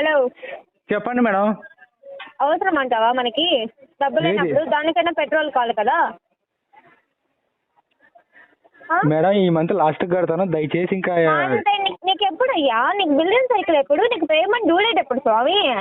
Hello. చెప్పండి madam. అవసరం అంటావా మనకి? డబ్బులు? లేనప్పుడు దానికైనా పెట్రోల్ కావాలి కదా? మేడం ఈ మంత్ లాస్ట్ కడతాను. దయచేసి ఇంకా నీకు- ఎప్పుడు అయ్యా నీకు బిలియన్ సైకిల్ ఎప్పుడు? నీకు పేమెంట్ డ్యూ డేట్ ఎప్పుడు స్వామి?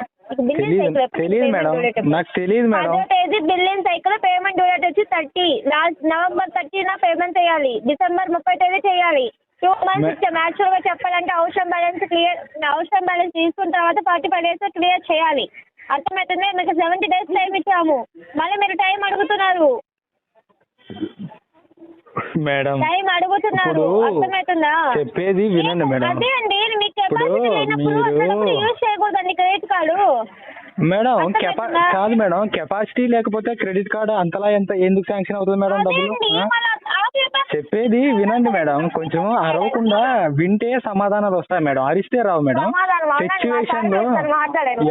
తెలియదు మేడం? నాకు తెలియదు మేడం. తేదీ billing cycle payment due date వచ్చి థర్టీ. లాస్ట్ నవంబర్ థర్టీన పేమెంట్ చేయాలి. డిసెంబర్ ముప్పై తేదీ చేయాలి. టూ మంత్స్ మే- ఇచ్చాం యాక్చువల్గా చెప్పాలంటే అవసరం బ్యాలెన్స్ క్లియర్ అవసరం బ్యాలెన్స్ తీసుకున్న తర్వాత ఫార్టీ ఫైవ్ డేస్ క్లియర్ చేయాలి. అర్థమవుతుంది? మీకు సెవెంటీ డేస్ టైం ఇచ్చాము. మళ్ళీ మీరు టైం అడుగుతున్నారు. మేడం టైం అడుగుతున్నారు. అర్థమవుతుందా? చెప్పేది వినండి మేడం. అదే అండి మీకు కెపాసిటీ లేనప్పుడు యూజ్ చేయకూడదండి క్రెడిట్ కార్డు మేడం? కెపా కాదు మేడం కెపాసిటీ లేకపోతే క్రెడిట్ కార్డ్ అంతలా ఎంత ఎందుకు శాంక్షన్ అవుతుంది మేడం డబ్బులు? చెప్పేది వినండి మేడం. కొంచెం అరవకుండా వింటే సమాధానాలు వస్తాయి మేడం. అరిస్తే రావు మేడం. సిచ్యువేషన్లో.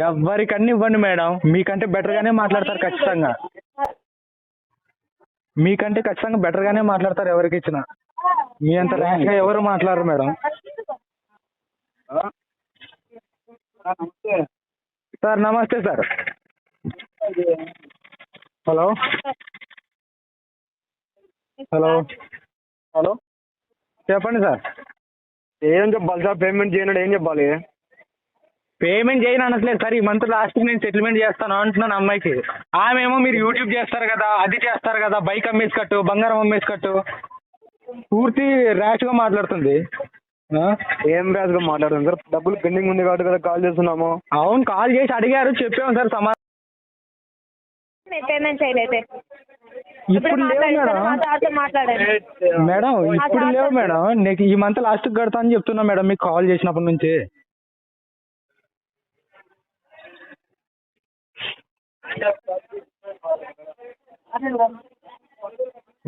ఎవరికన్నా ఇవ్వండి మేడం. మీకంటే బెటర్ గానే మాట్లాడతారు ఖచ్చితంగా. మీకంటే ఖచ్చితంగా బెటర్ గానే మాట్లాడతారు ఎవరికి ఇచ్చినా. మీ అంత ర్యాష్గా ఎవరు మాట్లాడరు మేడం. సార్ నమస్తే సార్. హలో. హలో. హలో. చెప్పండి సార్. ఏం చెప్పాలి సార్? పేమెంట్ చేయనడు ఏం చెప్పాలి? పేమెంట్ చేయను అనట్లేదు సార్. ఈ మంత్ లాస్ట్ నేను సెటిల్మెంట్ చేస్తాను అంటున్నాను అమ్మాయికి. ఆమె ఏమో మీరు యూట్యూబ్ చేస్తారు కదా అది చేస్తారు కదా బైక్ అమ్మేసి కట్టు బంగారం అమ్మేసి కట్టు పూర్తి ర్యాష్గా మాట్లాడుతుంది. ఆ? ఏం రాజుగా మాట్లాడదాం సార్? డబ్బులు పెండింగ్ ఉంది కాబట్టి కదా కాల్ చేస్తున్నాము. అవును కాల్ చేసి అడిగారు చెప్పాము సార్ సమాధానం. పేమెంట్ చేయలేదే. ఇప్పుడు లేవు మేడం. మేడం ఇప్పుడు లేవు మేడం. నీకు ఈ మంత్ లాస్ట్ కడతా అని చెప్తున్నా మేడం. మీకు కాల్ చేసినప్పటి నుంచి.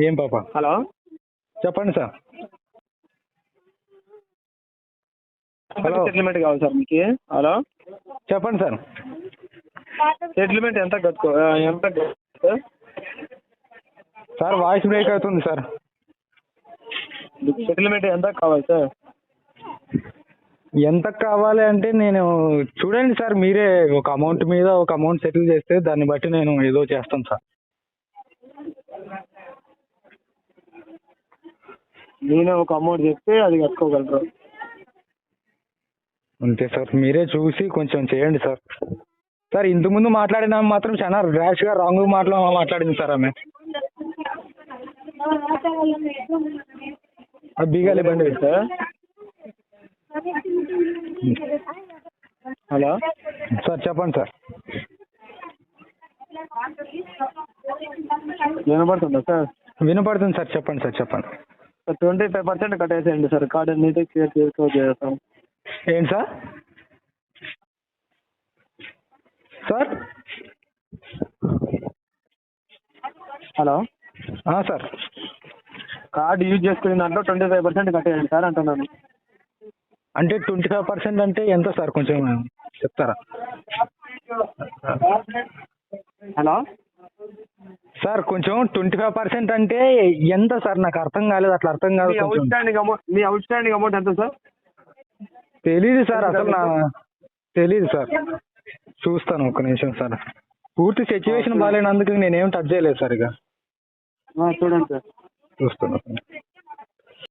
ఏం పాప? హలో? చెప్పండి సార్. హలో. సెటిల్మెంట్ కావాలి సార్ మీకు. హలో? చెప్పండి సార్. సెటిల్మెంట్ ఎంత కట్టుకో ఎంత సార్ వాయిస్ బ్రేక్ అవుతుంది సార్. సెటిల్మెంట్ ఎంత కావాలి సార్? ఎంత కావాలి అంటే నేను చూడండి సార్ మీరే ఒక అమౌంట్ మీద ఒక అమౌంట్ సెటిల్ చేస్తే దాన్ని బట్టి నేను ఏదో చేస్తాను సార్. నేనే ఒక అమౌంట్ చెప్తే అది కట్టుకోగలరు. అంతే సార్ మీరే చూసి కొంచెం చేయండి సార్. సార్ ఇంతకుముందు మాట్లాడిన మాత్రం చాలా ర్యాష్గా రాంగ్ మాటలు మాట్లాడింది సార్ ఆమె. బీగాలి బండి సార్ హలో? సార్ చెప్పండి సార్. వినపడుతుందా సార్? వినపడుతుంది సార్ చెప్పండి సార్ చెప్పండి. ట్వంటీ ఫైవ్ పర్సెంట్ కట్టేసేయండి సార్ కార్డు నీట్గా క్లియర్ చేసుకో చేస్తాం. ఏంటి sir? Sir? Hello? Sir. Card use చేసుకునే దాంట్లో ట్వంటీ ఫైవ్ పర్సెంట్ కట్టేయండి సార్ అంటున్నాను. అంటే ట్వంటీ ఫైవ్ పర్సెంట్ అంటే ఎంత సార్ కొంచెం చెప్తారా? హలో? సార్ కొంచెం ట్వంటీ ఫైవ్ పర్సెంట్ అంటే ఎంత సార్? నాకు అర్థం కాలేదు అట్లా అర్థం కాదు మీ అవుట్ స్టాండింగ్ అమౌంట్ మీ అవుట్ స్టాండింగ్ అమౌంట్ ఎంత సార్? తెలీదు సార్ అసలు నా తెలీదు సార్. చూస్తాను ఒక నిమిషం సార్. పూర్తి సిచ్యువేషన్ బాగాలేనందుకు నేనేం టచ్ చేయలేదు సార్ ఇక. చూడండి సార్. చూస్తాను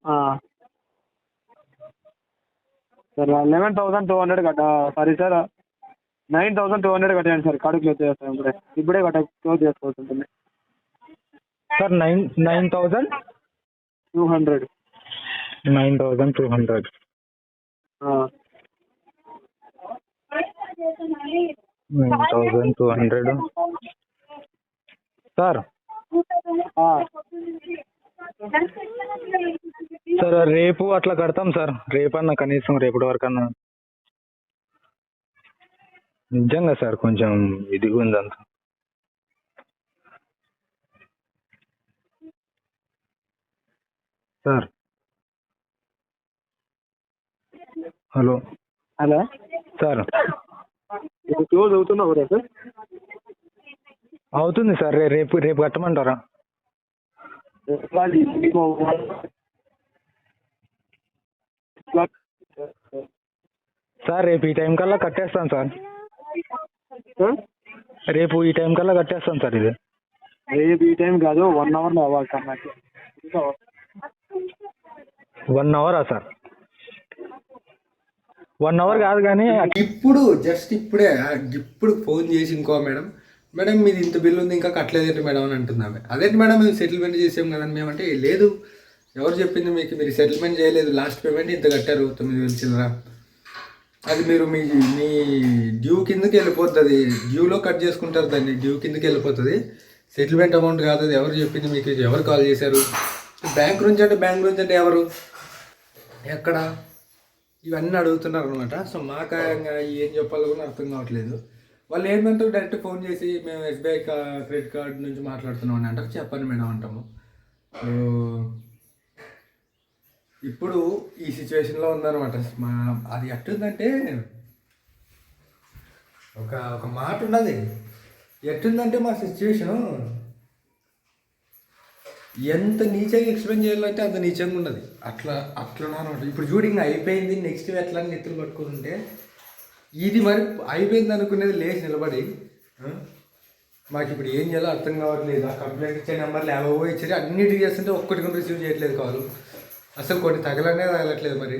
ఆ. Sir eleven thousand two hundred కట్ట sorry sir nine thousand two hundred కట్టండి సార్ కార్డు క్లోజ్ చేస్తాను ఇప్పుడే. ఇప్పుడే కట్ట క్లోజ్ చేసుకోవాల్సి ఉంటుంది. Sir nine nine thousand two hundred nine thousand two hundred nine thousand two hundred sir sir రేపు అట్లా కడతాం సార్. రేపన్నా కనీసం రేపటి వరకన్నా. నిజంగా సార్ కొంచెం ఇదిగా ఉంది అంత. Sir. Hello. Hello. Sir. Close అవుతున్నా కూడా సార్. అవుతుంది సార్. రే- రేపు రేపు కట్టమంటారా? సార్ రేపు ఈ టైం కల్లా కట్టేస్తాను సార్. రేపు ఈ టైం కల్లా కట్టేస్తాను సార్ ఇది. రేపు ఈ టైం కాదు వన్ అవర్లో అవ్వాలి సార్ నాకు. వన్ అవరా సార్? వన్ అవర్ కాదు కానీ ఇప్పుడు జస్ట్ ఇప్పుడే ఇప్పుడు ఫోన్ చేసి ఇంకో మేడం. మేడం మీది ఇంత బిల్లు ఉంది ఇంకా కట్టలేదేంటి మేడం అని అంటుంది ఆమె అదేంటి మేడం మేము సెటిల్మెంట్ చేసాం కదండి మేమంటే లేదు. ఎవరు చెప్పింది మీకు? మీరు సెటిల్మెంట్ చేయలేదు. లాస్ట్ పేమెంట్ ఇంత కట్టారు తొమ్మిది వేలు చిల్లర. అది మీరు మీ మీ డ్యూ కిందకి వెళ్ళిపోతుంది. డ్యూలో కట్ చేసుకుంటారు దాన్ని. డ్యూ కిందకి వెళ్ళిపోతుంది. సెటిల్మెంట్ అమౌంట్ కాదు అది. ఎవరు చెప్పింది మీకు? ఎవరు కాల్ చేశారు? బ్యాంక్ నుంచి అంటే బ్యాంక్ నుంచి అంటే ఎవరు? ఎక్కడ? ఇవన్నీ అడుగుతున్నారు అనమాట. సో మాకు ఏం చెప్పాలో కూడా అర్థం కావట్లేదు. వాళ్ళు ఏమంటారు డైరెక్ట్ ఫోన్ చేసి మేము ఎస్బీఐ క్రెడిట్ కార్డ్ నుంచి మాట్లాడుతున్నాం అని అంటారు. చెప్పండి మేడం అంటాము. ఇప్పుడు ఈ సిచ్యువేషన్లో ఉందన్నమాట. మా అది ఎట్టుందంటే ఒక ఒక మాట ఉన్నది. ఎట్టుందంటే మా సిచ్యువేషను ఎంత నీచంగా ఎక్స్ప్లెయిన్ చేయాలంటే అంత నీచంగా ఉన్నది. అట్లా అట్లా అనమాట ఇప్పుడు చూడు ఇంకా అయిపోయింది. నెక్స్ట్ ఎట్లా అని నెత్తులు పట్టుకుంటే ఇది మరి అయిపోయింది అనుకునేది లేచి నిలబడి మాకు ఇప్పుడు ఏం చేయాలో అర్థం కావట్లేదు. ఆ కంప్లైంట్ ఇచ్చే నెంబర్లు ఏవో ఇచ్చారు అన్నిటి చేస్తుంటే ఒక్కటి కూడా రిసీవ్ చేయట్లేదు కాదు. అసలు కొన్ని తగలనే తగలట్లేదు మరి.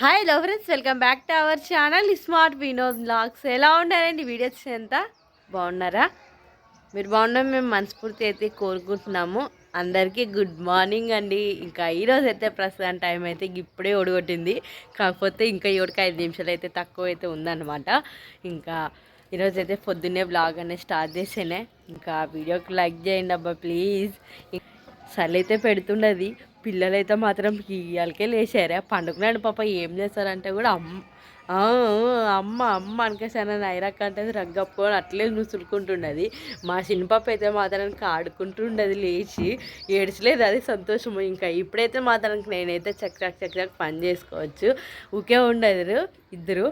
Hi hello friends welcome back to our channel smart Vinod blogs ఎలా ఉన్నారండి? వీడియోస్ ఎంత బాగున్నారా? మీరు బాగున్నా మేము మనస్ఫూర్తి అయితే కోరుకుంటున్నాము. అందరికీ గుడ్ మార్నింగ్ అండి. ఇంకా ఈరోజు అయితే ప్రస్తుతం టైం అయితే ఇప్పుడే ఓడగొట్టింది కాకపోతే ఇంకా ఏడుకి ఐదు నిమిషాలు అయితే తక్కువ అయితే ఉందన్నమాట. ఇంకా ఈరోజు అయితే పొద్దున్నే బ్లాగ్ అనేది స్టార్ట్ చేసేనే. ఇంకా వీడియోకి లైక్ చేయండి అబ్బా ప్లీజ్ సర్లు అయితే పెడుతుండది. పిల్లలైతే మాత్రం ఇయ్యాలకే లేచారా. పండుకున్నాడు పాప ఏం చేస్తారంటే కూడా అమ్మ అమ్మ అమ్మ అనుకేసాను నైరాక్ అంటే రగ్గప్పుకొని అట్లే నుసులుకుంటున్నది మా చిన్నపాప అయితే మాత్రానికి ఆడుకుంటుండదు లేచి. ఏడ్చలేదు అది సంతోషము. ఇంకా ఇప్పుడైతే మాత్రానికి నేనైతే చక్ చక్ చక్ చక్ పని చేసుకోవచ్చు. ఊకే ఉండదు ఇద్దరు.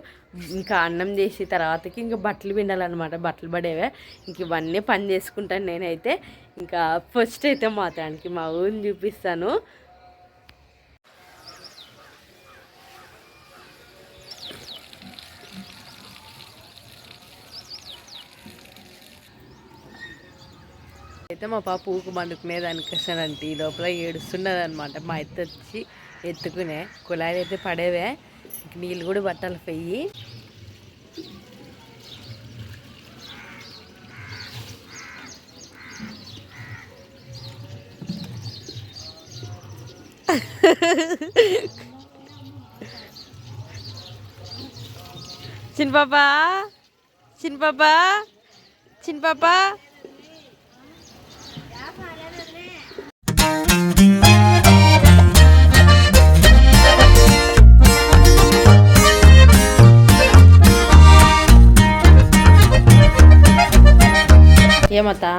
ఇంకా అన్నం చేసి తర్వాతకి ఇంకా బట్టలు పిండాలన్నమాట. బట్టలు పడేవే. ఇంక ఇవన్నీ పని చేసుకుంటాను నేనైతే. ఇంకా ఫస్ట్ అయితే మాత్రానికి మా ఊరిని చూపిస్తాను. అయితే మా పాప ఊకు పండుకునేదానికి ఈ లోపల ఏడుస్తున్నది అనమాట మా ఎత్త వచ్చి ఎత్తుకునే. కుళాయిలు అయితే పడేవే. నీళ్ళు కూడా బట్టలు పోయి. చిన్న పాపా? చిన్న పాపా? చిన్న పాపా? ఏమత్తా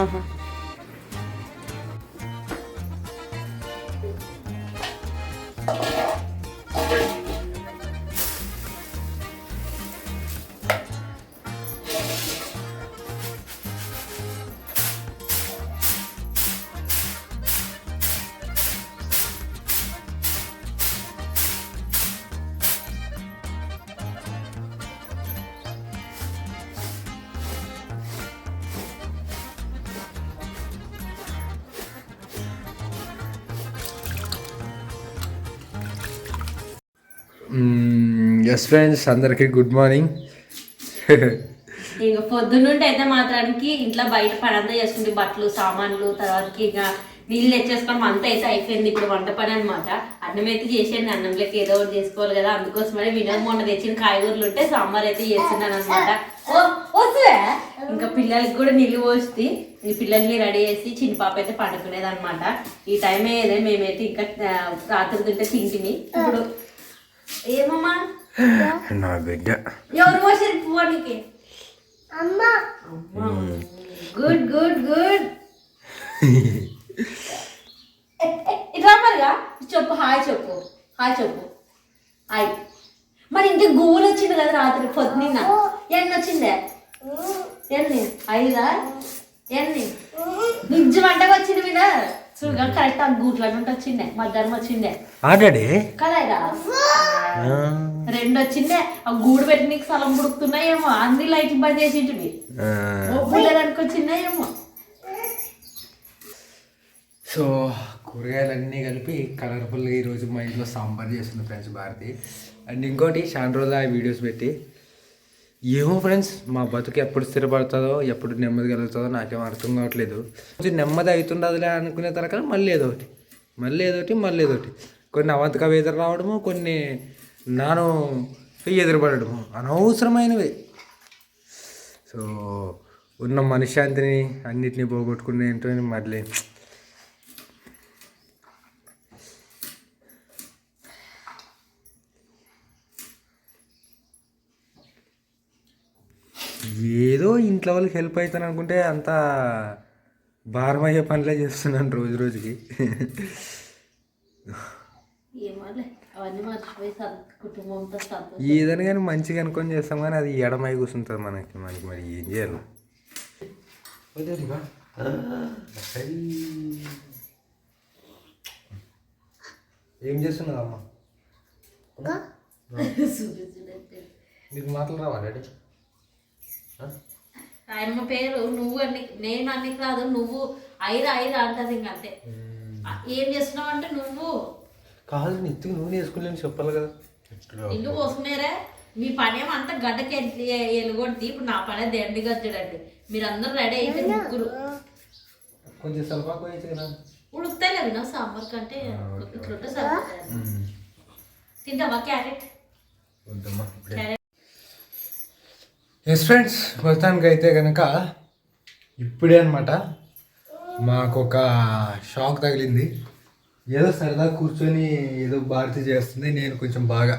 ఆహా. ఎస్ ఫ్రెండ్స్ అందరికీ గుడ్ మార్నింగ్ ఇక పొద్దున్నుండి అయితే మాత్రానికి ఇంట్లో బయట పని అంతా చేసుకుంటే బట్టలు సామాన్లు తర్వాతకి ఇక నీళ్ళు తెచ్చేసుకోవడం అంతా అయితే అయిపోయింది. ఇప్పుడు వంట పని అనమాట అన్నం అయితే చేసేయండి. అన్నంలోకి ఏదో ఒకటి చేసుకోవాలి కదా. అందుకోసమని వినోద్ మొన్న తెచ్చిన కాయగూరలు ఉంటే సాంబార్ అయితే చేస్తున్నాను అనమాట ఇంకా పిల్లలకి కూడా నీళ్ళు పోసి ఈ పిల్లల్ని రెడీ చేసి చిన్న పాప అయితే పండుకునేది అనమాట ఈ టైం అయ్యేదే మేమైతే ఇంకా రాత్రి తింటే తింటిని ఇప్పుడు ఏమమ్మా నా బిడ్డ. ఎవరు పోసారు పువ్వానికి గుడ్ గుడ్ గుడ్. ఇట్లా మరిగా. చెప్పు హాయ్ చెప్పు. హాయ్ చెప్పు. హాయ్. మరి ఇంక గువ్వులు వచ్చింది కదా రాత్రి పొద్దున్న. ఎన్ని వచ్చిందే? ఎన్ని? ఐదా? ఎన్ని? నిజం అంటగా వచ్చింది మీద? చూడగా కరెక్ట్ ఆ గూట్ల నుండి వచ్చిండే మధ్యాహ్నం వచ్చిండే. ఆడాడే? కదా రెండు వచ్చిండే ఆ గూడు పెట్టి నీకు స్థలం పుడుతున్నాయేమో అన్ని లైట్లు బంద్ చేసింటివి. పుల్లడానికి వచ్చిందేమో సో కూరగాయలన్నీ కలిపి కలర్ఫుల్గా ఈరోజు మా ఇంట్లో సాంబార్ చేస్తుంది ఫ్రెండ్స్ భారతి. అండ్ ఇంకోటి చాలా రోజులు ఆ వీడియోస్ పెట్టి ఏమో ఫ్రెండ్స్ మా బతుకు ఎప్పుడు స్థిరపడుతుందో ఎప్పుడు నెమ్మది కలుగుతుందో నాకేం అర్థం కావట్లేదు. కొంచెం నెమ్మది అవుతుండదులే అనుకునే తర్వాత మళ్ళీ ఏదో ఒకటి మళ్ళీ ఏదో ఒకటి మళ్ళీ ఏదో ఒకటి. కొన్ని అవంతక ఎదురు రావడము కొన్ని నాను ఎదురుపడము అనవసరమైనవి. సో ఉన్న మనశ్శాంతిని అన్నిటినీ పోగొట్టుకునే ఏంటో మళ్ళీ ఏదో ఇంట్లో వాళ్ళకి హెల్ప్ అవుతాను అనుకుంటే అంత భారం అయ్యే పనులే చేస్తున్నాను రోజు రోజుకి. ఏదైనా కానీ మంచిగా అనుకొని చేస్తాం కానీ అది ఎడమై కూర్చుంటుంది మనకి మనకి మరి ఏం చేయాలి ఏం చేస్తున్నావు అమ్మ నీకు మాటలు రావా డాడీ? ఆయమ్మ పేరు నువ్వు అన్ని నేను అన్ని కాదు నువ్వు ఐరా ఐరా అంటది ఇంక అంతే. ఏం చేస్తున్నావు అంటే నువ్వు. కాదు నెత్తికి నూనె వేసుకోలేని చెప్పాలి కదా. ఇల్లు కోసుకునేరే? మీ పని ఏమో అంత గడ్డకి ఎలుగొట్టి ఇప్పుడు నా పని దండి గజ్జడండి. మీరందరూ రెడీ అయితే ముగ్గురు. కొంచెం సలపాకు వేయచ్చు కదా. సాంబార్ కంటే ఇట్లుంటే సరిపోతుంది తింటావా క్యారెట్? క్యారెట్ ఎస్ ఫ్రెండ్స్ మొత్తానికి అయితే కనుక ఇప్పుడే అనమాట మాకు ఒక షాక్ తగిలింది. ఏదో సరదా కూర్చొని ఏదో భారతి చేస్తుంది నేను కొంచెం బాగా.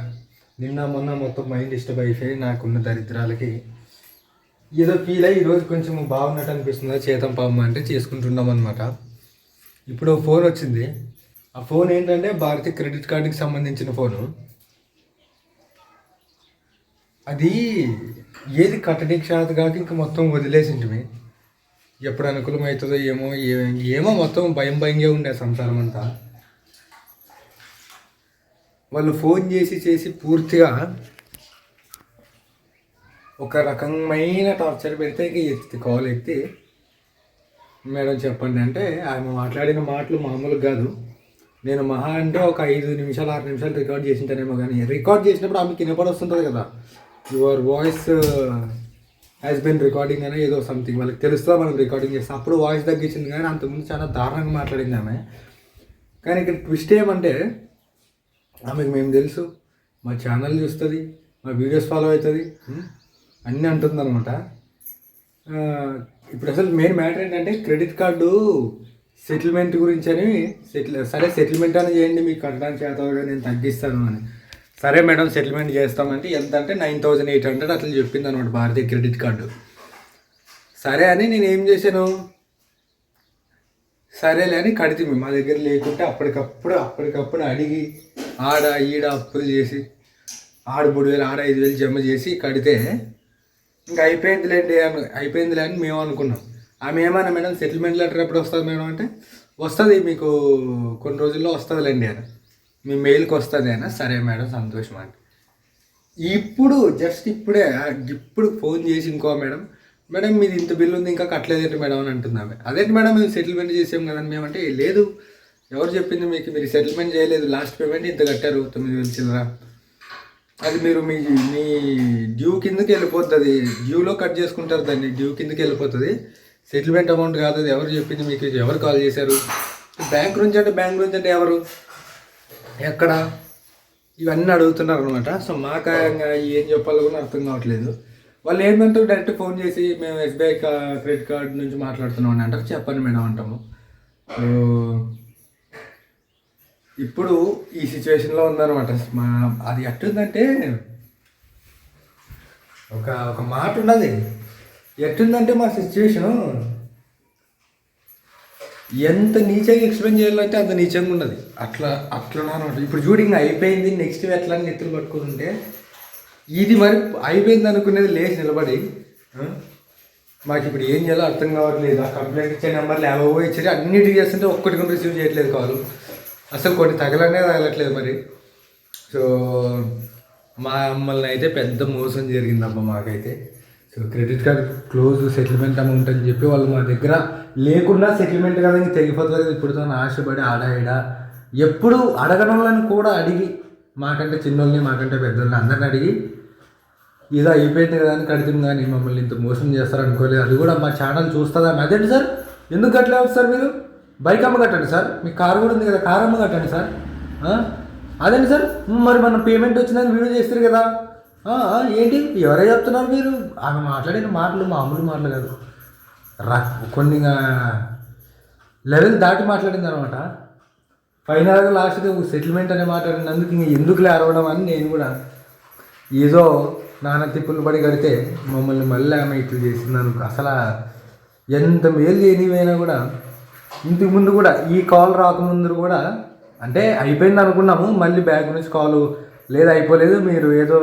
నిన్న మొన్న మొత్తం మైండ్ డిస్టర్బ్ అయిపోయి నాకున్న దరిద్రాలకి ఏదో ఫీల్ అయ్యి ఈరోజు కొంచెం బాగున్నట్టు అనిపిస్తుంది చేతం పాము అంటే చేసుకుంటున్నాం అనమాట ఇప్పుడు ఫోన్ వచ్చింది. ఆ ఫోన్ ఏంటంటే భారతి క్రెడిట్ కార్డుకి సంబంధించిన ఫోను. అది ఏది కట్టడానికి శాత కాక ఇంక మొత్తం వదిలేసింటిమి ఎప్పుడు అనుకూలమవుతుందో ఏమో ఏమో మొత్తం భయం భయంగా ఉండే సంసారం అంతా. వాళ్ళు ఫోన్ చేసి చేసి పూర్తిగా ఒక రకమైన టార్చర్ పెడితే ఇక ఎత్తి కాల్ ఎత్తి మేడం చెప్పండి అంటే ఆమె మాట్లాడిన మాటలు మామూలుగా కాదు. నేను మహా అంటే ఒక ఐదు నిమిషాలు ఆరు నిమిషాలు రికార్డ్ చేసింటానేమో కానీ రికార్డ్ చేసినప్పుడు ఆమెకి వినపడి వస్తుంటుంది కదా. Your voice has been recording అని ఏదో సంథింగ్ వాళ్ళకి తెలుస్తుందా మనం రికార్డింగ్ చేస్తాం. అప్పుడు వాయిస్ తగ్గించింది కానీ అంతకుముందు చాలా దారుణంగా మాట్లాడింది ఆమె. కానీ ఇక్కడ ట్విస్ట్ ఏమంటే ఆమెకు మేము తెలుసు. మా ఛానల్ చూస్తుంది మా వీడియోస్ ఫాలో అవుతుంది అన్నీ అంటుంది అనమాట ఇప్పుడు అసలు మెయిన్ మ్యాటర్ ఏంటంటే క్రెడిట్ కార్డు సెటిల్మెంట్ గురించి అని సెటిల్ సరే సెటిల్మెంట్ అని చేయండి మీకు కట్టడానికి చేతగా నేను తగ్గిస్తాను అని. సరే మేడం సెటిల్మెంట్ చేస్తామంటే ఎంత అంటే నైన్ థౌజండ్ ఎయిట్ హండ్రెడ్ అట్లా చెప్పింది అనమాట భారతీయ క్రెడిట్ కార్డు. సరే అని నేను ఏం చేశాను? సరేలే అని కడితే మా దగ్గర లేకుంటే అప్పటికప్పుడు అప్పటికప్పుడు అడిగి ఆడ ఈడ అప్పులు చేసి ఆడ మూడు వేలు ఆడ ఐదు వేలు జమ చేసి కడితే ఇంకా అయిపోయిందిలేండి అని అయిపోయిందిలే అని మేము అనుకున్నాం. ఆమె ఏమన్నా మేడం సెటిల్మెంట్ లెటర్ ఎప్పుడు వస్తుంది మేడం అంటే వస్తుంది మీకు కొన్ని రోజుల్లో వస్తుందిలేండి అని. మీ మెయిల్కి వస్తుంది అయినా సరే మేడం సంతోషం అండి. ఇప్పుడు జస్ట్ ఇప్పుడే ఇప్పుడు ఫోన్ చేసి ఇంకో మేడం మేడం మీది ఇంత బిల్లు ఉంది ఇంకా కట్టలేదేంటి మేడం? అని అంటుంది అదేంటి మేడం మేము సెటిల్మెంట్ చేసాం కదండి మేమంటే లేదు. ఎవరు చెప్పింది మీకు? మీరు సెటిల్మెంట్ చేయలేదు. లాస్ట్ పేమెంట్ ఇంత కట్టారు తొమ్మిది వేలు చిల్లర. అది మీరు మీ మీ డ్యూ కిందకి వెళ్ళిపోతుంది. డ్యూలో కట్ చేసుకుంటారు దాన్ని. డ్యూ కిందకి వెళ్ళిపోతుంది. సెటిల్మెంట్ అమౌంట్ కాదు అది ఎవరు చెప్పింది మీకు? ఎవరు కాల్ చేశారు? బ్యాంక్ నుంచి అంటే బ్యాంక్ నుంచి అంటే ఎవరు? ఎక్కడ? ఇవన్నీ అడుగుతున్నారు అనమాట సో మాకు ఏం చెప్పాలో కూడా అర్థం కావట్లేదు. వాళ్ళు ఏంటంటే డైరెక్ట్ ఫోన్ చేసి మేము ఎస్బీఐ క్రెడిట్ కార్డ్ నుంచి మాట్లాడుతున్నాం అని అంటారు. చెప్పండి మేడం అంటాము. ఇప్పుడు ఈ సిచ్యువేషన్లో ఉందన్నమాట. మా అది ఎట్టుందంటే ఒక ఒక మాట ఉన్నది. ఎట్టుందంటే మా సిచ్యువేషను ఎంత నీచంగా ఎక్స్ప్లెయిన్ చేయాలంటే అంత నీచంగా ఉన్నది. అట్లా అట్లా అనమాట ఇప్పుడు చూడు ఇంకా అయిపోయింది నెక్స్ట్ ఎట్లా నెత్తులు పట్టుకుంటుంటే ఇది మరి అయిపోయింది అనుకునేది లేచి నిలబడి మాకు ఇప్పుడు ఏం చేయాలో అర్థం కావట్లేదు. ఆ కంప్లైంట్ ఇచ్చే నెంబర్లు ఏవో ఇచ్చారు. అన్నిటికీ చేస్తుంటే ఒక్కటి కూడా రిసీవ్ చేయట్లేదు కాదు అసలు కొన్ని తగలనే తగలట్లేదు మరి. సో మా మమ్మల్ని అయితే పెద్ద మోసం జరిగిందమ్మా మాకైతే. So credit card close settlement amount అని చెప్పి వాళ్ళు మా దగ్గర లేకుండా సెటిల్మెంట్ కదా ఇంక తెగిపోతుంది కదా ఇప్పుడు తను ఆశపడి ఆడ ఈడ. ఎప్పుడు వాళ్ళని కూడా అడిగి మాకంటే చిన్నోళ్ళని మాకంటే పెద్దోళ్ళని అందరిని అడిగి ఇది అయిపోయింది కదా అని కడుతుంది కానీ మమ్మల్ని ఇంత మోసం చేస్తారు అనుకోలేదు. అది కూడా మా ఛానల్ చూస్తుందా? అదేంటి సార్? ఎందుకు కట్టలేదు సార్ మీరు? బైక్ అమ్మ కట్టండి సార్. మీ కారు కూడా ఉంది కదా కార్ అమ్మ కట్టండి సార్. అదేంటి సార్? మరి మన పేమెంట్ వచ్చిందని వీడియో చేస్తారు కదా. ఏంటి? ఎవరే చెప్తున్నారు మీరు? ఆమె మాట్లాడిన మాటలు మామూలు మాటలు కాదు. రా కొన్ని లెవెల్ దాటి మాట్లాడింది అనమాట ఫైనల్గా లాస్ట్గా సెటిల్మెంట్ అనే మాట్లాడినందుకు ఇంక ఎందుకులే అరవడం అని నేను కూడా ఏదో నాన్న తిప్పులు పడి కడితే మమ్మల్ని మళ్ళీ ఆమె ఇట్లు చేసింది అనుకో అసలు ఎంత మేలు చేయనివైనా కూడా ఇంతకు ముందు కూడా ఈ కాల్ రాకముందు కూడా అంటే అయిపోయింది అనుకున్నాము మళ్ళీ బ్యాక్ నుంచి కాలు లేదు అయిపోలేదు. మీరు ఏదో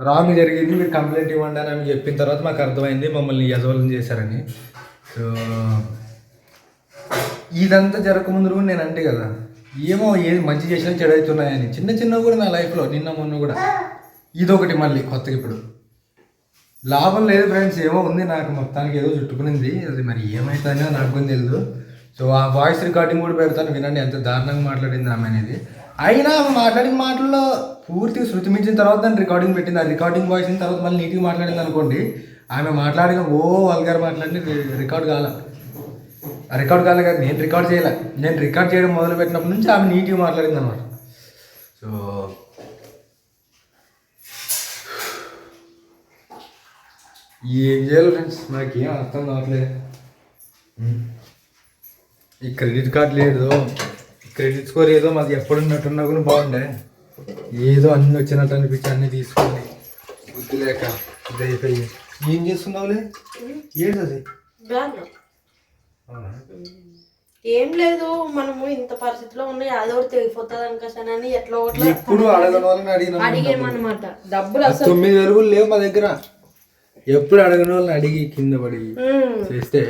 రాంగ్ జరిగింది మీరు కంప్లైంట్ ఇవ్వండి అని చెప్పిన తర్వాత మాకు అర్థమైంది మమ్మల్ని యజవలం చేశారని. సో ఇదంతా జరగకముందు కూడా నేను అంటే కదా ఏమో ఏది మంచి చేసినా చెడు అవుతున్నాయని చిన్న చిన్న కూడా నా లైఫ్లో నిన్న మొన్న కూడా. ఇదొకటి మళ్ళీ కొత్తగా ఇప్పుడు. లాభం లేదు ఫ్రెండ్స్ ఏమో ఉంది నాకు మొత్తానికి ఏదో చుట్టుకునింది అది మరి ఏమవుతుందో నాకు తెలియదు సో ఆ వాయిస్ రికార్డింగ్ కూడా పెడతాను వినండి ఎంత దారుణంగా మాట్లాడింది ఆమె అనేది. అయినా మాట్లాడిన మాటల్లో పూర్తిగా శృతి మించిన తర్వాత దాన్ని రికార్డింగ్ పెట్టింది. ఆ రికార్డింగ్ వాయిస్ తర్వాత మళ్ళీ నీట్గా మాట్లాడింది అనుకోండి ఆమె మాట్లాడిన ఓ వల్గారు మాట్లాడి రికార్డ్ కాల. రికార్డ్ కాలే కాదు నేను రికార్డ్ చేయలే. నేను రికార్డ్ చేయడం మొదలు పెట్టినప్పటి నుంచి ఆమె నీట్గా మాట్లాడింది అనమాట సో ఏం చేయాలి ఫ్రెండ్స్ నాకేం అర్థం కావట్లేదు ఈ క్రెడిట్ కార్డ్ లేదు క్రెడిట్ స్కోర్ ఏదో మాది ఎప్పుడు ఉన్నట్టున్నా కూడా బాగుండే. ఏదో అన్ని వచ్చినట్టు అనిపించి అన్ని తీసుకోండి బుద్ధి లేక ఇది అయిపోయి ఏం చేస్తున్నావులే? ఏంటి అది? ఏం లేదు మనము ఇంత పరిస్థితిలో ఉన్నాయి అదో ఒకటి తెగిపోతుంది అనుకోసానని ఎట్లా ఒకట్లా ఎప్పుడు అడగని వాళ్ళని అడిగిన అడిగేమన్నమాట డబ్బులు ఆ తొమ్మిది వేలు కూడా లేవు మా దగ్గర. ఎప్పుడు అడగని వాళ్ళని అడిగి కింద పడి. చేస్తే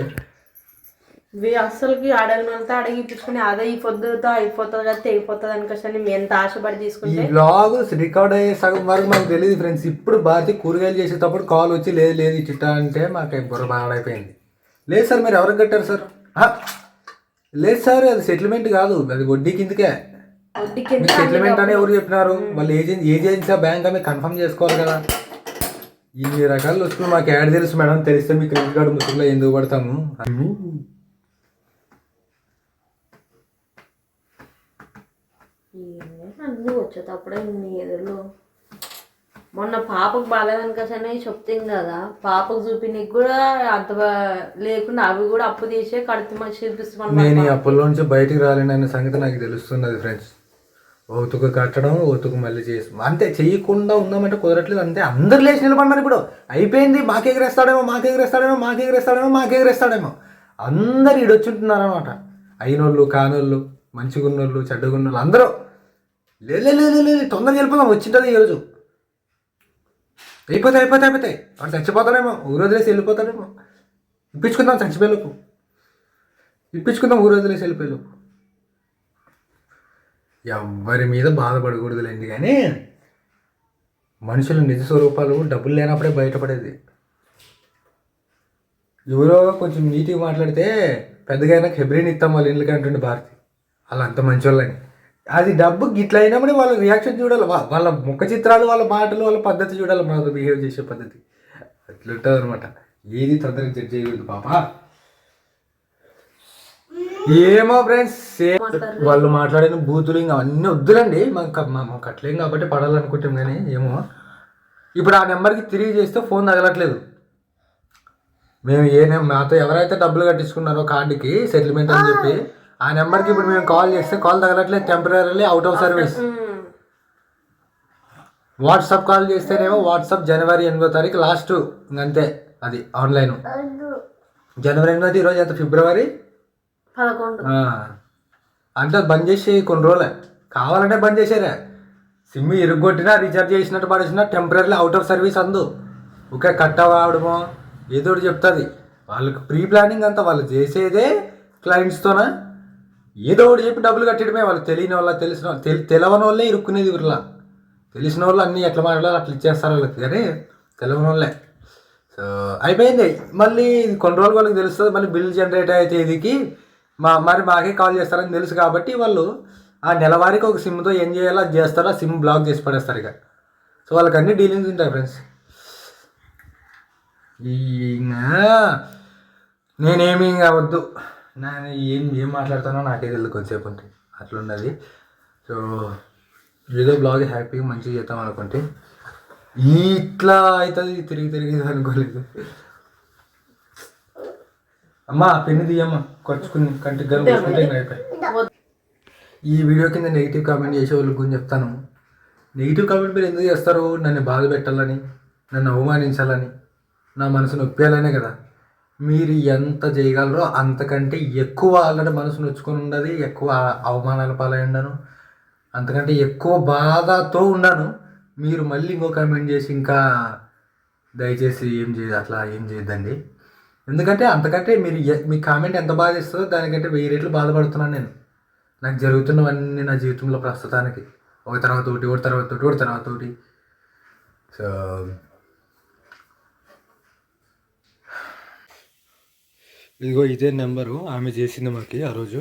ఇవి అస్సలకి అడగిన వాళ్ళతో అడిగి ఇప్పించుకుని అదే ఈ పొద్దుతో అయిపోతుంది కదా తెగిపోతుంది అనుకోసని మేము ఎంత ఆశపడి ఈ తీసుకుంటే బ్లాగ్ రికార్డ్ అయ్యే సగం వరకు మాకు తెలియదు ఫ్రెండ్స్ ఇప్పుడు భారతి కూరగాయలు చేసేటప్పుడు కాల్ వచ్చి లేదు లేదు ఈ చిట్టా అంటే మాకు బుర్ర బాడైపోయింది లేదు సార్ మీరు ఎవరికి కట్టారు సార్? "ఆ, లేదు సార్ అది సెటిల్మెంట్ కాదు. అది వడ్డీ కిందకే. సెటిల్మెంట్ అని ఎవరు చెప్పినారు. మళ్ళీ ఏజెన్సీ ఏజెన్సీ బ్యాంక్ అని కన్ఫర్మ్ చేసుకోవాలి కదా. ఇన్ని రకాల వస్తువులు మాకు యాడ్ తెలుసు మేడం. తెలిస్తే మీ క్రెడిట్ కార్డు ముసుగులో ఎందుకు పడతాము? అన్నీ వచ్చేటప్పుడే నీ ఎదురులో మొన్న పాపకు బాగాలేదనుకోసనే చెప్తాం కదా. పాపకు చూపినీకి కూడా అంత లేకుండా అవి కూడా అప్పు తీసే కడుతు మంచి చూపిస్తామని నేను ఈ అప్పుల నుంచి బయటికి రాలేనన్న సంగతి నాకు తెలుస్తున్నది ఫ్రెండ్స్ ఓతుకు కట్టడం ఓతుకు మళ్ళీ చేసి అంతే చెయ్యకుండా ఉందామంటే కుదరట్లేదు. అంతే అందరు లేచి నిలబడినారు ఇప్పుడు. అయిపోయింది మాకు ఎగరేస్తాడేమో మాకు ఎగరేస్తాడేమో మాకు ఎగరేస్తాడేమో మాకు ఎగరేస్తాడేమో అందరు ఈడొచ్చుంటున్నారు అనమాట అయినోళ్ళు కానోళ్ళు మంచిగున్నోళ్ళు చెడ్డగున్నోళ్ళు అందరూ. లేదు లేదు లేదు తొందరగా వెళ్ళిపోదాం వచ్చింటుంది ఈరోజు? అయిపోతే అయిపోతే అయిపోతాయి. వాడు చచ్చిపోతాడేమో ఊరు వదిలేసి వెళ్ళిపోతాడేమో. ఇప్పించుకుందాం చచ్చిపోయేలోపు. ఇప్పించుకుందాం ఊరు వదిలేసి వెళ్ళిపోయేలోపు. ఎవ్వరి మీద బాధపడకూడదులేండి కానీ మనుషుల నిజ స్వరూపాలు డబ్బులు లేనప్పుడే బయటపడేది. ఎవరో కొంచెం నీట్గా మాట్లాడితే పెద్దగా అయినా హెబ్రిన్ ఇస్తాం వాళ్ళ ఇంట్లోకి అంటుండే భారతి. వాళ్ళు అంత మంచి వాళ్ళని అది డబ్బు గిట్ల అయినప్పుడు వాళ్ళ రియాక్షన్ చూడాలి. వాళ్ళ ముఖ చిత్రాలు వాళ్ళ మాటలు వాళ్ళ పద్ధతి చూడాలి మనతో బిహేవ్ చేసే పద్ధతి. అట్లుంటుంది అనమాట ఏది తొందరగా జడ్జ్ చేయకూడదు పాప. ఏమో ఫ్రెండ్స్ వాళ్ళు మాట్లాడిన బూతులు ఇంకా అన్నీ వద్దులండి. మాకు మాకు అట్లేం కాబట్టి పడాలనుకుంటాం కానీ ఏమో. ఇప్పుడు ఆ నెంబర్కి తిరిగి చేస్తే ఫోన్ తగలట్లేదు. మేము ఏ మాతో ఎవరైతే డబ్బులు కట్టించుకున్నారో కార్డుకి సెటిల్మెంట్ అని చెప్పి ఆ నెంబర్కి ఇప్పుడు మేము కాల్ చేస్తే call తగలట్లేదు temporary out of service WhatsApp call చేస్తేనేమో వాట్సాప్ జనవరి ఎనిమిదో తారీఖు లాస్ట్ అంతే అది ఆన్లైన్. జనవరి ఎనిమిది ఈరోజు ఎంత? ఫిబ్రవరి. అంటే బంద్ చేసి కొన్ని రోజులే. కావాలంటే బంద్ చేసారే. సిమ్ ఇరుగొట్టినా రీఛార్జ్ చేసినట్టు పడేసినా టెంపరీ అవుట్ ఆఫ్ సర్వీస్ అందు. ఒకే కట్ అవడమో ఏదో ఒకటి చెప్తుంది. వాళ్ళకి ప్రీ ప్లానింగ్ అంతా వాళ్ళు చేసేదే క్లయింట్స్తోనా ఏదో ఒకటి చెప్పి డబ్బులు కట్టడమే వాళ్ళు తెలియని వాళ్ళ తెలిసిన వాళ్ళ- తెలి తెలవని వాళ్ళే ఇరుక్కునేది ఊరిలా. తెలిసిన వాళ్ళు అన్నీ ఎట్లా మాట్లాడాలి అట్లా ఇచ్చేస్తారు వాళ్ళకి కానీ తెలవని వాళ్ళే సో అయిపోయింది. మళ్ళీ ఇది కొన్ని రోజులు వాళ్ళకి తెలుస్తుంది మళ్ళీ బిల్ జనరేట్ అయ్యే తేదీకి మా మరి మాకే కాల్ చేస్తారని తెలుసు కాబట్టి వాళ్ళు ఆ నెలవారీకి ఒక సిమ్తో ఏం చేయాలో అది చేస్తారో ఆ సిమ్ బ్లాక్ చేసి పడేస్తారు ఇక. సో వాళ్ళకి అన్ని డీలింగ్స్ ఉంటాయి ఫ్రెండ్స్. ఈ నేనేమి వద్దు. నేను ఏం ఏం మాట్లాడుతానో నాకే తెలియదు కొంచెంసేపు ఉంటే. అట్లున్నది. సో ఏదో బ్లాగ్ హ్యాపీగా మంచిగా చేద్దాం అనుకుంటే. ఇట్లా అవుతుంది తిరిగి తిరిగి అనుకోలేదు. అమ్మా పెన్ను తీయమ్మా. ఖర్చుకుని కంటికి ఇంకా అయిపోయి. ఈ వీడియో కింద నెగిటివ్ కామెంట్ చేసే వాళ్ళకి గురించి చెప్తాను. నెగిటివ్ కామెంట్ మీరు ఎందుకు చేస్తారు నన్ను బాధ పెట్టాలని నన్ను అవమానించాలని నా మనసు నొప్పియాలనే కదా. మీరు ఎంత చేయగలరో అంతకంటే ఎక్కువ ఆల్రెడీ మనసు నొచ్చుకొని ఉండదు ఎక్కువ అవమానాల పాలై ఉండను అంతకంటే ఎక్కువ బాధతో ఉన్నాను మీరు మళ్ళీ ఇంకో కామెంట్ చేసి ఇంకా దయచేసి ఏం చేయదు అట్లా ఏం చేయొద్దండి. ఎందుకంటే అంతకంటే మీరు మీ కామెంట్ ఎంత బాధ ఇస్తుందో దానికంటే వెయ్యి రెట్లు బాధపడుతున్నాను నేను. నాకు జరుగుతున్నవన్నీ నా జీవితంలో ప్రస్తుతానికి. ఒక తర్వాత ఒకటి ఒకటి తర్వాత ఒకటి ఒకటి తర్వాత ఒకటి. సో ఇదిగో ఇదే నెంబరు ఆమె చేసింది మాకు ఆ రోజు.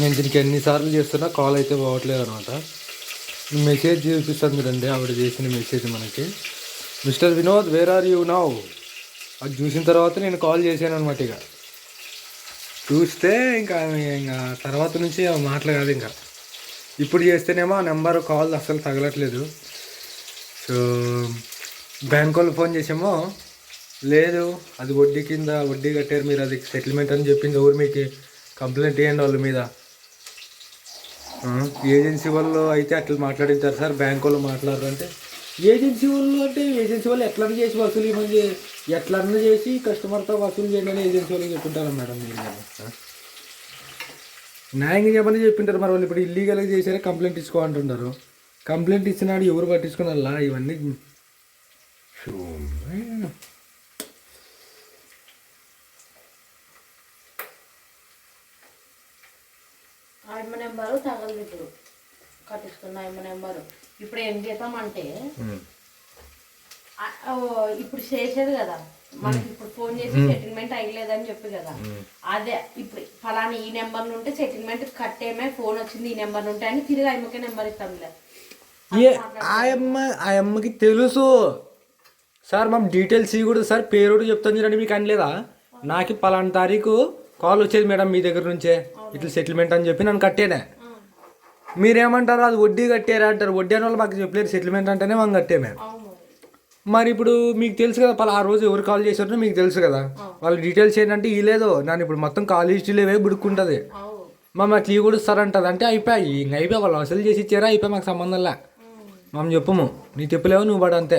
నేను దీనికి ఎన్నిసార్లు చేస్తున్నా కాల్ అయితే పోవట్లేదు అనమాట. మెసేజ్ చూపిస్తాను చూడండి ఆవిడ చేసిన మెసేజ్ మనకి. Mister Vinod where are you now అది చూసిన తర్వాత నేను కాల్ చేశాను అనమాట ఇక. చూస్తే ఇంకా ఆమె ఇంకా తర్వాత నుంచి మాటలు కాదు ఇంకా. ఇప్పుడు చేస్తేనేమో ఆ నెంబర్ కాల్ అస్సలు తగలట్లేదు. సో బ్యాంక్ వాళ్ళు ఫోన్ చేసామో లేదు అది వడ్డీ కింద వడ్డీ కట్టారు మీరు అది సెటిల్మెంట్ అని చెప్పింది ఎవరు మీకు? కంప్లైంట్ ఇవ్వండి వాళ్ళ మీద. ఏజెన్సీ వాళ్ళు అయితే అట్లా మాట్లాడించారు సార్ బ్యాంక్ వాళ్ళు మాట్లాడరు అంటే. ఏజెన్సీ వాళ్ళు అంటే ఏజెన్సీ వాళ్ళు ఎట్లన్నా చేసి వసూలు ఇవ్వమని ఎట్లన్నా చేసి కస్టమర్తో వసూలు చేయండి అని ఏజెన్సీ వాళ్ళు చెప్పుంటారు మేడం మీరు న్యాయంగా చెప్పని చెప్పింటారు మరి వాళ్ళు ఇప్పుడు ఇల్లీగల్గా చేశారే కంప్లైంట్ ఇచ్చుకో అంటున్నారు కంప్లైంట్ ఇచ్చినాడు ఎవరు పట్టించుకున్నారా? ఇవన్నీ ఆయమ్మ నెంబరు తగలదు ఇప్పుడు కట్టించుకున్న ఆయమ్మ నెంబరు. ఇప్పుడు ఏం చేద్దామంటే ఇప్పుడు చేసేది కదా. మనకి ఇప్పుడు ఫోన్ చేసి సెటిల్మెంట్ అయ్యలేదని చెప్పి కదా. అదే ఇప్పుడు ఫలానా ఈ నెంబర్ నుండి సెటిల్మెంట్ కట్టేమే ఫోన్ వచ్చింది ఈ నెంబర్ నుండి అని తిరిగి ఆయమ్మకే నెంబర్ ఇస్తాంలే. ఆయమ్మ ఆయమ్మకి తెలుసు. సార్ మనం డీటెయిల్స్ ఇవ్వకూడదు సార్ పేరు చెప్తాను చూడండి మీకు అనలేదా? నాకు పలానా తారీఖు కాల్ వచ్చేది మేడం మీ దగ్గర నుంచే. ఇట్లా సెటిల్మెంట్ అని చెప్పి నన్ను కట్టేనే. మీరేమంటారు? అది వడ్డీ కట్టారా అంటారు. వడ్డీ అని వాళ్ళు మాకు చెప్పలేరు. సెటిల్మెంట్ అంటేనే మనం కట్టేమే అవును. మరి ఇప్పుడు మీకు తెలుసు కదా పలా ఆ రోజు ఎవరు కాల్ చేశారో మీకు తెలుసు కదా. వాళ్ళ డీటెయిల్స్ ఏంటంటే ఈ లేదు. నన్ను ఇప్పుడు మొత్తం కాల్ హిస్టరీలో వే బుడుక్కుంటుంది. మమ్మ అట్లా కూడా ఇస్తారంటది అంటే అయిపోయి. ఇంక అయిపోయి. వాళ్ళు అసలు చేసి ఇచ్చారా? అయిపోయి. మాకు సంబంధంలే మేము చెప్పము. నీ తిప్పలేవు నువ్వు పడు అంతే.